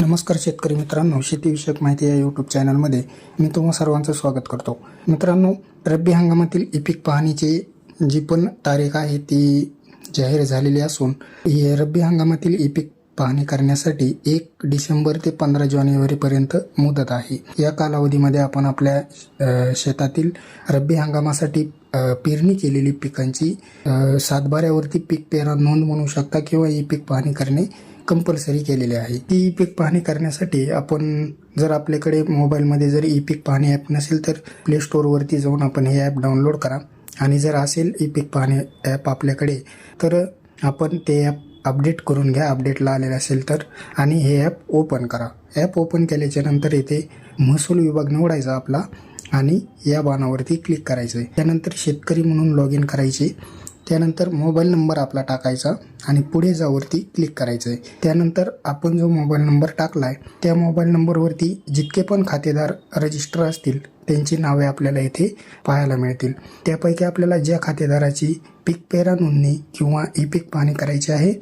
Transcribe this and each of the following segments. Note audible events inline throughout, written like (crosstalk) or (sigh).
नमस्कार शेतकरी मित्रांनो शेतीविषयक माहिती या यूट्यूब चॅनलमध्ये मी तुम्हा सर्वांचं स्वागत करतो. मित्रांनो रब्बी हंगामातील ई पाहणीची जी पण तारीख आहे ती जाहीर झालेली असून ही रब्बी हंगामातील ई पाहणी करण्यासाठी एक डिसेंबर ते पंधरा जानेवारीपर्यंत मुदत आहे. या कालावधीमध्ये आपण आपल्या शेतातील रब्बी हंगामासाठी पेरणी केलेली पिकांची सातबाऱ्यावरती पीक पेरा नोंद म्हणू शकता किंवा ई पीक पाहणी करणे कंपल्सरी केलेले आहे. ती ई पीक पाहणी करण्यासाठी आपण जर आपल्याकडे मोबाईलमध्ये जर ई पीक पाहणी ॲप नसेल तर प्ले स्टोअरवरती जाऊन आपण हे ॲप डाउनलोड करा. आणि जर असेल ई पीक पाहणी ॲप आपल्याकडे तर आपण ते ॲप अपडेट करून घ्या. अपडेटला आलेलं असेल तर. आणि हे ॲप ओपन करा. ॲप ओपन केल्याच्यानंतर महसूल विभाग निवडायचा आपला. आणि या बाणावरती क्लिक करायचं आहे त्यानंतर शेतकरी म्हणून लॉग इन करायचे. त्यानंतर मोबाईल नंबर आपला टाकायचा आणि पुढे जावरती क्लिक करायचं आहे त्यानंतर आपण जो मोबाईल नंबर टाकला आहे त्या मोबाईल नंबरवरती जितके पण खातेदार रजिस्टर असतील त्यांची नावे आपल्याला इथे पाहायला मिळतील. त्यापैकी आपल्याला ज्या खातेदाराची पीक पेरा नोंदणी किंवा ई पीक पाहणी करायची आहे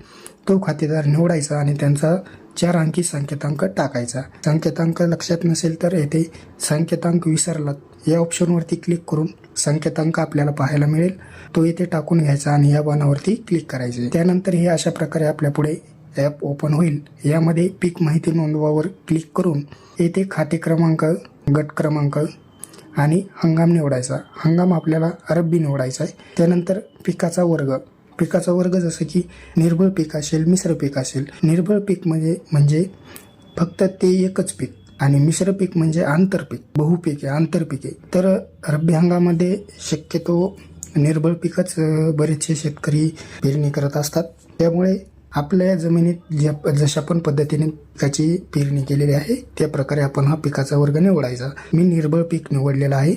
तो खातेदार निवडायचा आणि त्यांचा चार अंकी संकेतांक टाकायचा. संकेतांक लक्षात नसेल तर येथे संकेतांक विसरलात. या ऑप्शनवरती क्लिक करून संकेतांक आपल्याला पाहायला मिळेल. तो येथे टाकून घ्यायचा आणि या बाणावरती क्लिक करायचे. त्यानंतर हे अशा प्रकारे आपल्या पुढे ॲप ओपन होईल. यामध्ये पीक माहिती नोंदवावर क्लिक करून येथे खाते क्रमांक गट क्रमांक आणि हंगाम निवडायचा. हंगाम आपल्याला रब्बी निवडायचा आहे. त्यानंतर पिकाचा वर्ग. पिकाचा वर्ग जसं की निर्बळ पीक असेल मिश्र पीक असेल. निर्बळ पीक म्हणजे म्हणजे फक्त ते एकच पीक. आणि मिश्र पीक म्हणजे आंतरपीक बहुपिके आहे तर रब्बी हंगामामध्ये शक्यतो निर्भळ पिकच बरेचसे शेतकरी पेरणी करत असतात. त्यामुळे आपल्या जमिनीत ज्या जशा पण पद्धतीने पिकाची पेरणी केलेली आहे त्या प्रकारे आपण हा पिकाचा वर्ग निवडायचा. मी निर्भळ पीक निवडलेला आहे.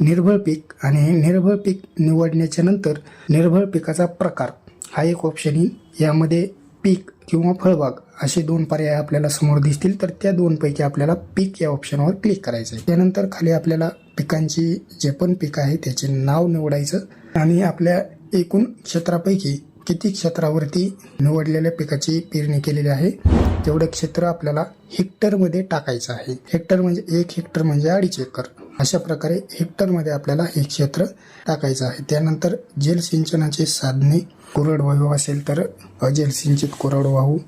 निर्भळ पीक आणि निर्भळ पीक निवडण्याच्या नंतर निर्भळ पिकाचा प्रकार हा एक ऑप्शन येईल यामध्ये पीक किंवा फळबाग असे दोन पर्याय आपल्याला समोर दिसतील तर त्या दोनपैकी आपल्याला पीक या ऑप्शनवर क्लिक करायचं आहे. त्यानंतर खाली आपल्याला पिकांची जे पण पीक आहे त्याचे नाव निवडायचं आणि आपल्या एकूण क्षेत्रापैकी किती क्षेत्रावरती निवडलेल्या पिकाची पेरणी केलेली आहे तेवढं क्षेत्र आपल्याला हेक्टरमध्ये टाकायचं आहे. हेक्टर म्हणजे एक हेक्टर म्हणजे अडीच एकर. अशा प्रकारे हेक्टरमध्ये आपल्याला हे क्षेत्र टाकायचं आहे. त्यानंतर जलसिंचनाचे साधने कोरडवाहू असेल तर अजल सिंचित कोरडवाहू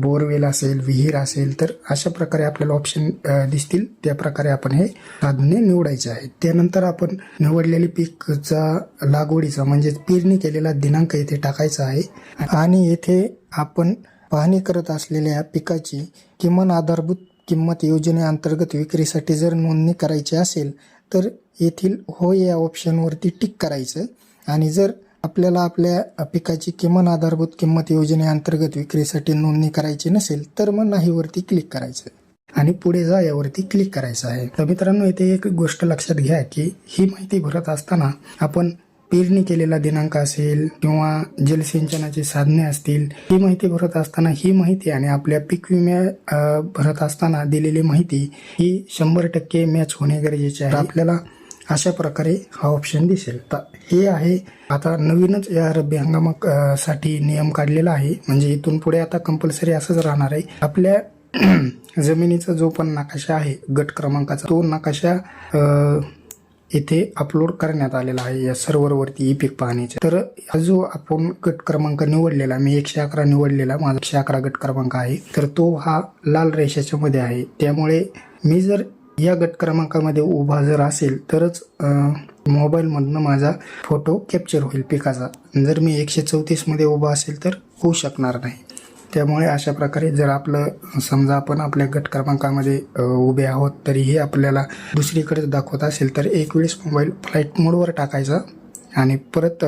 बोरवेल असेल विहीर असेल तर अशा प्रकारे आपल्याला ऑप्शन दिसतील. त्या प्रकारे आपण हे साधने निवडायचे आहेत. त्यानंतर आपण निवडलेली पीकचा लागवडीचा म्हणजे पेरणी केलेला दिनांक येथे टाकायचा आहे. आणि येथे आपण पाहणी करत असलेल्या पिकाची किमान आधारभूत किंमत योजनेअंतर्गत विक्रीसाठी जर नोंदणी करायची असेल तर येथील हो या ऑप्शनवरती टिक करायचं. आणि जर आपल्याला आपल्या पिकाची किमान आधारभूत किंमत योजनेअंतर्गत विक्रीसाठी नोंदणी करायची नसेल तर मग नाहीवरती क्लिक करायचं. आणि पुढे जा यावरती क्लिक करायचं आहे. तर मित्रांनो इथे एक गोष्ट लक्षात घ्या की ही माहिती भरत असताना आपण पेरणी केलेला दिनांक असेल किंवा जलसिंचनाची साधने असतील ही माहिती भरत असताना ही माहिती आणि आपल्या पीक विम्या भरत असताना दिलेली माहिती ही शंभर टक्के मॅच होणे गरजेचे आहे. आपल्याला अशा प्रकारे हा ऑप्शन दिसेल. तर हे आहे आता नवीनच या रब्बी हंगामासाठी नियम काढलेला आहे. म्हणजे इथून पुढे आता कंपल्सरी असंच राहणार आहे. आपल्या (clears throat) जमिनीचा जो पण नकाशा आहे गट क्रमांकाचा तो नकाशा इथे येथे अपलोड करण्यात आलेला आहे या सर्व्हरवरती ई पीक पाहण्याचे. तर जो आपण गट क्रमांक निवडलेला मी एकशे अकरा निवडलेला माझा एकशे अकरा गट क्रमांक आहे. तर तो हा लाल रेषाच्या मध्ये आहे. त्यामुळे मी जर या गट क्रमांकामध्ये उभा जर असेल तरच मोबाईलमधनं माझा फोटो कॅप्चर होईल पिकाचा. जर मी एकशे चौतीसमध्ये उभा असेल तर होऊ शकणार नाही. त्यामुळे अशा प्रकारे जर आपलं समजा आपण आपल्या गट क्रमांकामध्ये उभे आहोत तरीही आपल्याला दुसरीकडे दाखवत असेल तर एक वेळेस मोबाईल फ्लाईट मोडवर टाकायचा आणि परत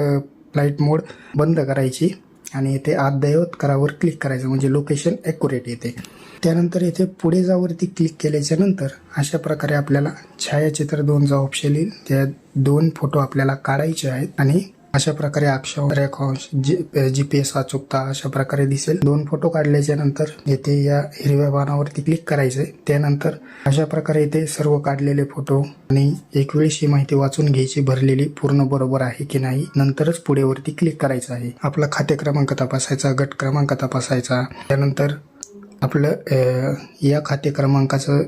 फ्लाईट मोड बंद करायची. आणि इथे अद्ययावत करावर क्लिक करायचं म्हणजे लोकेशन ॲक्युरेट येते. त्यानंतर इथे पुढे जावरती क्लिक केल्याच्यानंतर अशा प्रकारे आपल्याला छायाचित्र दोनचा ऑप्शन येईल त्या दोन फोटो आपल्याला काढायचे आहेत आणि अशा प्रकारे अक्षर जी पी एस अचूकता अशा प्रकारे दिसेल. दोन फोटो काढल्याच्या नंतर येथे या हिरव्या बाणावरती क्लिक करायचंय. त्यानंतर अशा प्रकारे इथे सर्व काढलेले फोटो आणि एक वेळेस ही माहिती वाचून घ्यायची भरलेली पूर्ण बरोबर आहे की नाही नंतरच पुढेवरती क्लिक करायचं आहे. आपला खाते क्रमांक तपासायचा गट क्रमांक तपासायचा. त्यानंतर आपलं या खाते क्रमांकाचं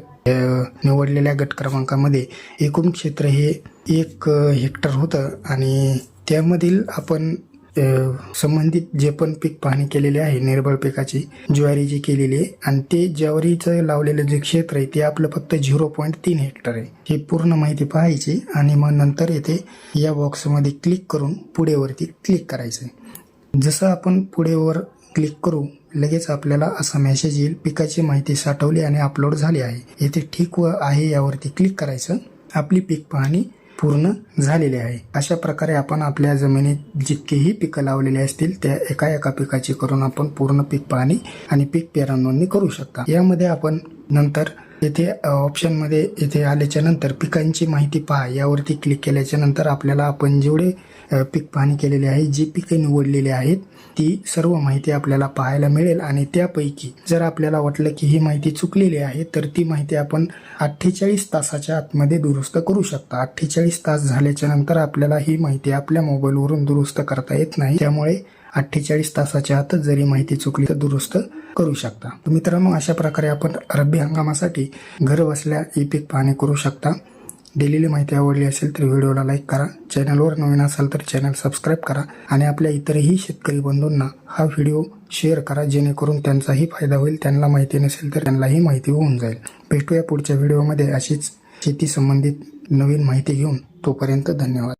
निवडलेल्या गट क्रमांकामध्ये एकूण क्षेत्र हे एक हेक्टर होतं आणि त्यामधील आपण संबंधित जे पण पीक पाहणी केलेले आहे निर्बळ पिकाची ज्वारीची केलेली आहे आणि ते ज्वारीचं लावलेलं जे क्षेत्र आहे ते आपलं फक्त झिरो पॉईंट तीन हेक्टर आहे. ही पूर्ण माहिती पाहायची आणि मग नंतर येथे या बॉक्समध्ये क्लिक करून पुढेवरती क्लिक करायचं जसं आपण पुढेवर क्लिक करू लगेच आपल्याला असा मेसेज येईल पिकाची माहिती साठवली आणि अपलोड झाली आहे. येथे ठीक व आहे यावरती क्लिक करायचं. आपली पीक पाहणी पूर्ण झालेले आहे. अशा प्रकारे आपण आपल्या जमिनीत जितकेही पिकं लावलेली असतील त्या एका एका पिकाची करून आपण पूर्ण पीक पाहणी आणि पीक पेरानोंदणी करू शकता. यामध्ये आपण नंतर येथे ऑप्शनमध्ये येथे आल्याच्यानंतर पिकांची माहिती पहा. यावरती क्लिक केल्याच्यानंतर आपल्याला आपण जेवढे पीक पाहणी केलेले आहे जी पिके निवडलेली आहेत ती सर्व माहिती आपल्याला पाहायला मिळेल आणि त्यापैकी जर आपल्याला वाटलं की ही माहिती चुकलेली आहे तर ती माहिती आपण अठ्ठेचाळीस तासाच्या आतमध्ये दुरुस्त करू शकता. अठ्ठेचाळीस तास झाल्याच्यानंतर आपल्याला ही माहिती आपल्या मोबाईलवरून दुरुस्त करता येत नाही. त्यामुळे अठ्ठेचाळीस तासाच्या आतच जरी माहिती चुकली तर दुरुस्त करू शकता. तर मित्रांनो अशा प्रकारे आपण रब्बी हंगामासाठी घर बसल्या ई पीक पाहणी करू शकता. दिलेली माहिती आवडली असेल तर व्हिडिओला लाईक करा. चॅनलवर नवीन असाल तर चॅनल सबस्क्राईब करा आणि आपल्या इतरही शेतकरी बंधूंना हा व्हिडिओ शेअर करा जेणेकरून त्यांचाही फायदा होईल. त्यांना माहिती नसेल तर त्यांनाही माहिती होऊन जाईल. भेटूया पुढच्या व्हिडिओमध्ये. अशीच शेती संबंधित नवीन माहिती घेऊन तोपर्यंत धन्यवाद.